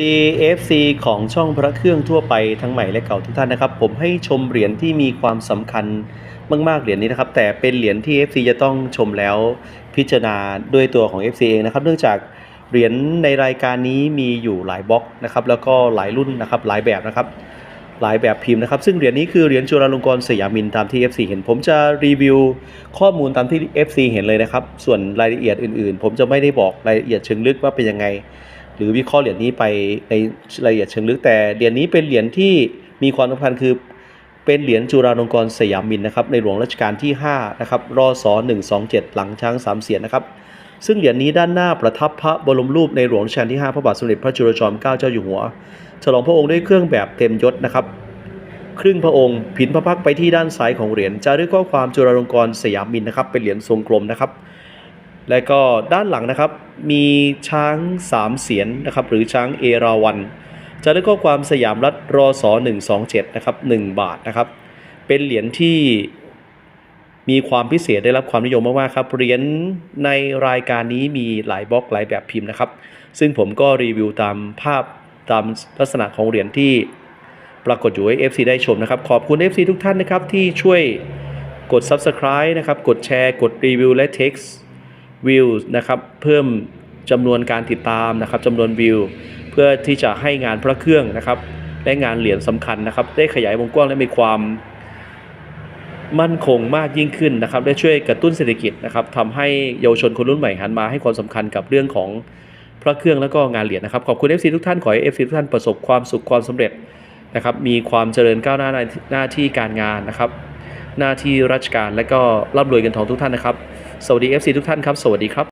ดี FC ของช่องพระเครื่องทั่วไปทั้งใหม่และเก่าทุกท่านนะครับ ผมให้ชมเหรียญที่มีความสำคัญมากๆเหรียญนี้นะครับ แต่เป็นเหรียญที่ FC จะต้องชมแล้วพิจารณาด้วยตัวของ FC เองนะครับ เนื่องจากเหรียญในรายการนี้มีอยู่หลายบล็อกนะครับแล้วก็หลายรุ่นนะครับหลายแบบนะครับ หลายแบบพิมพ์นะครับ ซึ่งเหรียญนี้คือเหรียญจุฬาลงกรณ์สยามินตามที่ FC เห็น ผมจะรีวิวข้อมูลตามที่ FC เห็นเลยนะครับ ส่วนรายละเอียดอื่น ๆ ผมจะไม่ได้บอกรายละเอียดเชิงลึกว่าเป็นยังไง หรือวิเคราะห์เหรียญนี้ไปในรายละเอียดเชิงลึกแต่เหรียญนี้เป็นเหรียญที่มีความสำคัญคือเป็นเหรียญจุฬาลงกรณ์สยามมินนะครับในหลวงรัชกาลที่5นะครับรอศ127 หลังช้างสามเสียนนะครับซึ่งเหรียญนี้ด้านหน้าประทับพระบรมรูปในหลวงรัชกาลที่ 5 พระบาทสมเด็จพระจุลจอมเกล้าเจ้าอยู่หัว ฉลองพระองค์ด้วยเครื่องแบบเต็มยศนะครับ ครึ่งพระองค์ผินพระพักไปที่ด้านซ้ายของเหรียญจารึกข้อความจุฬาลงกรณ์สยามมินนะครับเป็นเหรียญทรงกลมนะครับ และก็ด้านหลังนะครับมีช้างสามเสียนนะครับหรือช้างเอราวันจารึกข้อความสยามรัฐรอสอ127นะครับ1บาทนะครับเป็นเหรียญที่มีความพิเศษได้รับความนิยมมากๆครับเหรียญในรายการนี้มีหลายบล็อกหลายแบบพิมพ์นะครับ ซึ่งผมก็รีวิวตามภาพตามลักษณะของเหรียญที่ปรากฏอยู่ให้ FC ได้ชมนะครับ ขอบคุณ FC ทุกท่านนะครับที่ช่วยกด Subscribe นะครับ กดแชร์ กดรีวิวและ Text วิวนะครับเพิ่มจำนวนการติดตามนะครับจำนวนวิว เพื่อที่จะให้งานพระเครื่องนะครับและงานเหรียญสำคัญนะครับ ได้ขยายวงกว้างและมีความมั่นคงมากยิ่งขึ้นนะครับ ได้ช่วยกระตุ้นเศรษฐกิจนะครับทำให้เยาวชนคนรุ่นใหม่หันมาให้ความสำคัญกับเรื่องของพระเครื่องแล้วก็งานเหรียญนะครับ ขอบคุณ FC ทุกท่านขอให้ FC ทุกท่านประสบความสุขความสำเร็จนะครับ มีความเจริญก้าวหน้าในหน้าที่การงานนะครับ หน้าที่ราชการและก็ร่ำรวยเงินทองทุกท่านนะครับ สวัสดี FC ทุกท่านครับ สวัสดีครับ